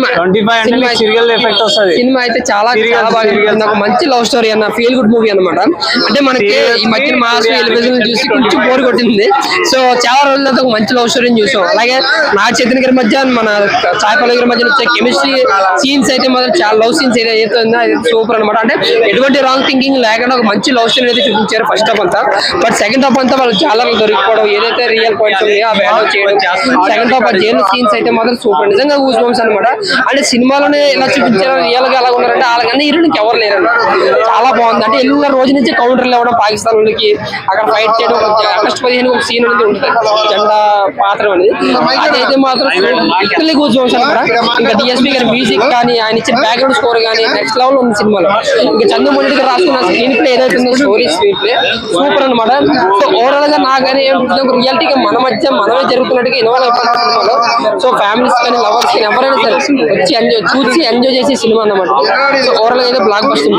Cinema. Twenty five అంటే cinema serial effect వస్తుంది. Cinema అయితే చాలా బాగా. ఒక మంచి లవ్ స్టోరీ అన్న ఫీల్ గుడ్ మూవీ అన్నమాట. అంటే మనకి ఈ మధ్యన మాస్ ఎలివేషన్ చూసి కొంచెం బోర్ కొట్టింది. సో చాలా రోజుల తర్వాత ఒక మంచి లవ్ స్టోరీని చూసాం. అలాగే నా చైతన్య గారి మధ్య మన సాయిపల్లి గారి మధ్య వచ్చే కెమిస్ట్రీ సీన్స్ అయితే మాత్రం చాలా లవ్ సీన్స్ అయితే ఏదైతే ఉందో అది సూపర్ అనమాట అంటే ఎటువంటి రాంగ్ థింకింగ్ లేకుండా ఒక మంచి లవ్ స్టోరీ అయితే చూపించారు ఫస్ట్ హాఫ్ అంతా. బట్ సెకండ్ హాఫ్ అంతా వాళ్ళు చాలా దొరికిపోవడం ఏదైతే రియల్ పాయింట్స్ ఉన్నాయో అవి చేయడం సెకండ్ హాఫ్ జైలు సీన్స్ అయితే మాత్రం సూపర్ నిజంగా బంప్స్ అనమాట అంటే సినిమాలోనే ఇలా చూపించారు రియల్గా ఎలా ఉన్నారంటే వాళ్ళకన్నా హీరోనికి ఎవరు లేరు చాలా బాగుంది. అంటే ఎల్లుగా రోజు నుంచి కౌంటర్లు ఇవ్వడం పాకిస్తాన్ వాళ్ళకి అక్కడ ఫైట్ చేయడం ఆగస్ట్ పదిహేను ఒక సీన్ అనేది ఉంటుంది. జెండా పాత్ర అనేది. అదైతే మాత్రం గూస్ బంప్స్ అనమాట ఇంకా డిఎస్పీ గారి మ్యూజిక్ కానీ ఆయన ఇచ్చిన బ్యాక్గ్రౌండ్ స్కోర్ కానీ నెక్స్ట్ లెవెల్ ఉంది సినిమాలో. ఇంకా రెడ్డి గారు రాసుకున్న స్క్రీన్ ప్లే ఏదైతే ఉందో స్టోరీ స్క్రీన్ ప్లే సూపర్ అనమాట సో ఓవరాల్గా నాకని రియాలిటీగా మన మధ్య మనమే జరుగుతున్నట్టుగా ఇన్వాల్వ్ అయిపోతుంది సినిమాలో. సో ఫ్యామిలీస్ కానీ లవర్స్ కానీ ఎవరైనా వచ్చి ఎంజాయ్ చూసి ఎంజాయ్ చేసే సినిమా అన్నమాట. సో ఓవరాల్ అయితే బ్లాక్ బస్టర్